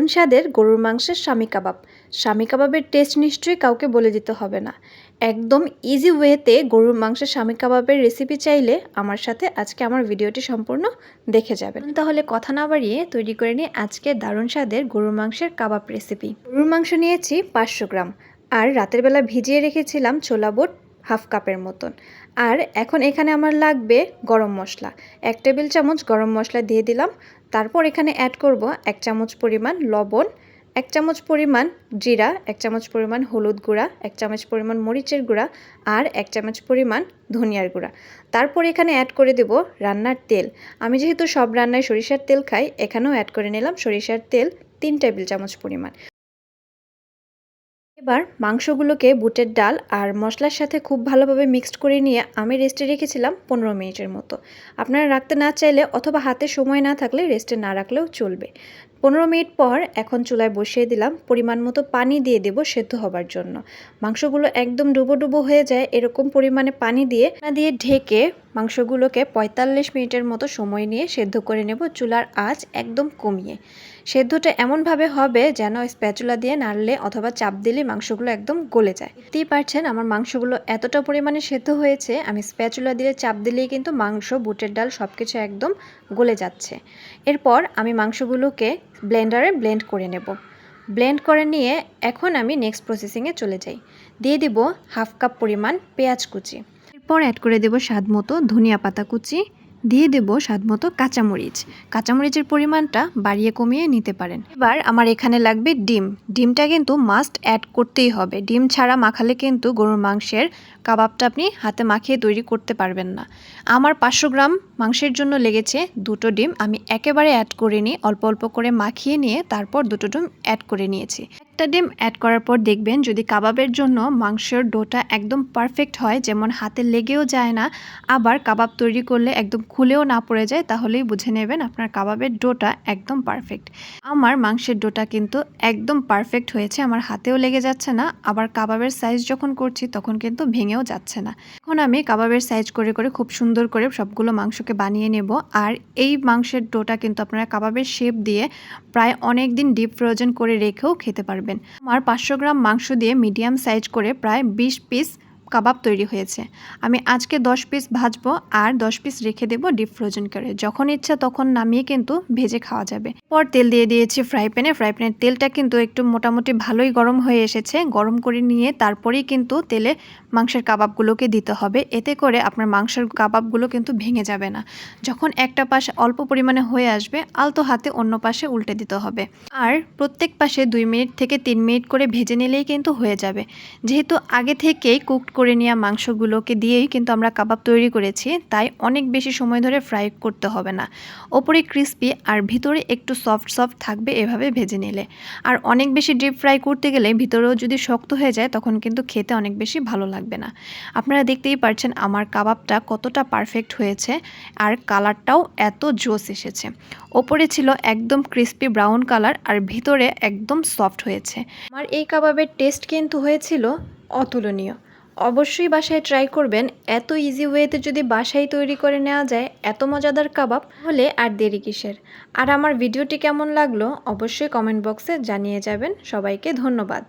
দারুণ স্বাদের গরুর মাংসের স্বামী কাবাব। স্বামী কাবাবের টেস্ট নিশ্চয়ই কাউকে বলে দিতে হবে না। একদম ইজি ওয়েতে গরুর মাংসের স্বামী কাবাবের রেসিপি চাইলে আমার সাথে আজকে আমার ভিডিওটি সম্পূর্ণ দেখে যাবেন। তাহলে কথা না বাড়িয়ে তৈরি করে নিই আজকে দারুণ স্বাদের গরুর মাংসের কাবাব রেসিপি গরুর মাংস নিয়েছি পাঁচশো গ্রাম। আর রাতের বেলা ভিজিয়ে রেখেছিলাম ছোলা বুট হাফ কাপের মতন। আর এখন এখানে আমার লাগবে গরম মশলা। এক টেবিল চামচ গরম মশলা দিয়ে দিলাম। তারপর এখানে অ্যাড করব এক চামচ পরিমাণ লবণ, এক চামচ পরিমাণ জিরা, এক চামচ পরিমাণ হলুদ গুঁড়া, এক চামচ পরিমাণ মরিচের গুঁড়া আর এক চামচ পরিমাণ ধনিয়ার গুঁড়া। তারপর এখানে অ্যাড করে দেব রান্নার তেল। আমি যেহেতু সব রান্নায় সরিষার তেল খাই, এখানেও অ্যাড করে নিলাম সরিষার তেল তিন টেবিল চামচ পরিমাণ। এবার মাংসগুলোকে বুটের ডাল আর মশলার সাথে খুব ভালোভাবে মিক্সড করে নিয়ে আমি রেস্টে রেখেছিলাম পনেরো মিনিটের মতো। আপনারা রাখতে না চাইলে অথবা হাতে সময় না থাকলে রেস্টে না রাখলেও চলবে। পনেরো মিনিট পর এখন চুলায় বসিয়ে দিলাম পরিমাণ মতো পানি দিয়ে দেব সেদ্ধ হবার জন্য। মাংসগুলো একদম ডুবো ডুবো হয়ে যায় এরকম পরিমাণে পানি দিয়ে দিয়ে ঢেকে মাংসগুলোকে পঁয়তাল্লিশ মিনিটের মতো সময় নিয়ে সেদ্ধ করে নেব। চুলার আঁচ একদম কমিয়ে। সেদ্ধটা এমনভাবে হবে যেন স্প্যাচুলা দিয়ে নাড়লে অথবা চাপ দিলে মাংসগুলো একদম গলে যায়। দেখতেই পারছেন আমার মাংসগুলো এতটা পরিমাণে সেদ্ধ হয়েছে, আমি স্প্যাচুলা দিয়ে চাপ দিলেই কিন্তু মাংস, বুটের ডাল সব কিছু একদম গলে যাচ্ছে। এরপর আমি মাংসগুলোকে ব্লেন্ডারে ব্লেন্ড করে নেব। ব্লেন্ড করে নিয়ে এখন আমি নেক্সট প্রসেসিংয়ে চলে যাই। দিয়ে দিব হাফ কাপ পরিমাণ পেঁয়াজ কুচি। এরপর অ্যাড করে দেব স্বাদ মতো ধনিয়া পাতা কুচি, দিয়ে দেব স্বাদ মতো কাঁচামরিচ। কাঁচামরিচের পরিমাণটা বাড়িয়ে কমিয়ে নিতে পারেন। এবার আমার এখানে লাগবে ডিম। ডিমটা কিন্তু মাস্ট অ্যাড করতেই হবে। ডিম ছাড়া মাখালে কিন্তু গরুর মাংসের কাবাবটা আপনি হাতে মাখিয়ে তৈরি করতে পারবেন না। আমার পাঁচশো গ্রাম মাংসের জন্য লেগেছে দুটো ডিম। আমি একেবারে অ্যাড করে নিই অল্প অল্প করে মাখিয়ে নিয়ে তারপর দুটো ডিম অ্যাড করে নিয়েছি। একটা ডিম অ্যাড করার পর দেখবেন যদি কাবাবের জন্য মাংসের ডোটা একদম পারফেক্ট হয়, যেমন হাতে লেগেও যায় না, আবার কাবাব তৈরি করলে একদম খুলেও না পড়ে যায়, তাহলেই বুঝে নেবেন আপনার কাবাবের ডোটা একদম পারফেক্ট আমার মাংসের ডোটা কিন্তু একদম পারফেক্ট হয়েছে, আমার হাতেও লেগে যাচ্ছে না, আবার কাবাবের সাইজ যখন করছি তখন কিন্তু ভেঙেও যাচ্ছে না। এখন আমি কাবাবের সাইজ করে করে খুব সুন্দর করে সবগুলো মাংসকে বানিয়ে নেব, আর এই মাংসের ডোটা কিন্তু আপনারা কাবাবের শেপ দিয়ে প্রায় অনেক দিন ডিপ ফ্রোজেন করে রেখেও খেতে পারবেন। আমার পাঁচশো গ্রাম মাংস দিয়ে মিডিয়াম সাইজ করে প্রায় বিশ পিস কাবাব তৈরি হয়েছে। আমি আজকে দশ পিস ভাজবো আর দশ পিস রেখে দেবো ডিপ ফ্রোজেন করে। যখন ইচ্ছা তখন নামিয়ে কিন্তু ভেজে খাওয়া যাবে। পর তেল দিয়ে দিয়েছি ফ্রাই প্যানে ফ্রাই প্যানের তেলটা কিন্তু একটু মোটামুটি ভালোই গরম হয়ে এসেছে। গরম করে নিয়ে তারপরেই কিন্তু তেলে মাংসের কাবাবগুলোকে দিতে হবে। এতে করে আপনার মাংসের কাবাবগুলো কিন্তু ভেঙে যাবে না। যখন একটা পাশে অল্প পরিমাণে হয়ে আসবে, আলতো হাতে অন্য পাশে উল্টে দিতে হবে। আর প্রত্যেক পাশে দুই মিনিট থেকে তিন মিনিট করে ভেজে নিলেই কিন্তু হয়ে যাবে। যেহেতু আগে থেকেই কুকড করে নেওয়া মাংসগুলোকে দিয়েই কিন্তু আমরা কাবাব তৈরি করেছি, তাই অনেক বেশি সময় ধরে ফ্রাই করতে হবে না। ওপরে ক্রিস্পি আর ভিতরে একটু সফট সফট থাকবে এভাবে ভেজে নিলে। আর অনেক বেশি ডিপ ফ্রাই করতে গেলে ভিতরেও যদি শক্ত হয়ে যায়, তখন কিন্তু খেতে অনেক বেশি ভালো লাগবে না। আপনারা দেখতেই পারছেন আমার কাবাবটা কতটা পারফেক্ট হয়েছে আর কালারটাও এত জোস এসেছে। ওপরে ছিল একদম ক্রিস্পি ব্রাউন কালার আর ভিতরে একদম সফট হয়েছে। আমার এই কাবাবের টেস্ট কিন্তু হয়েছিল অতুলনীয়। অবশ্যই বাসায় ট্রাই করবেন। এত ইজি ওয়েতে যদি বাসায় তৈরি করে নেওয়া যায়, এত মজাদার কাবাব হলে আর দেরি কিসের? আর আমার ভিডিওটি কেমন লাগল, অবশ্যই কমেন্ট বক্সে জানিয়ে যাবেন। সবাইকে ধন্যবাদ।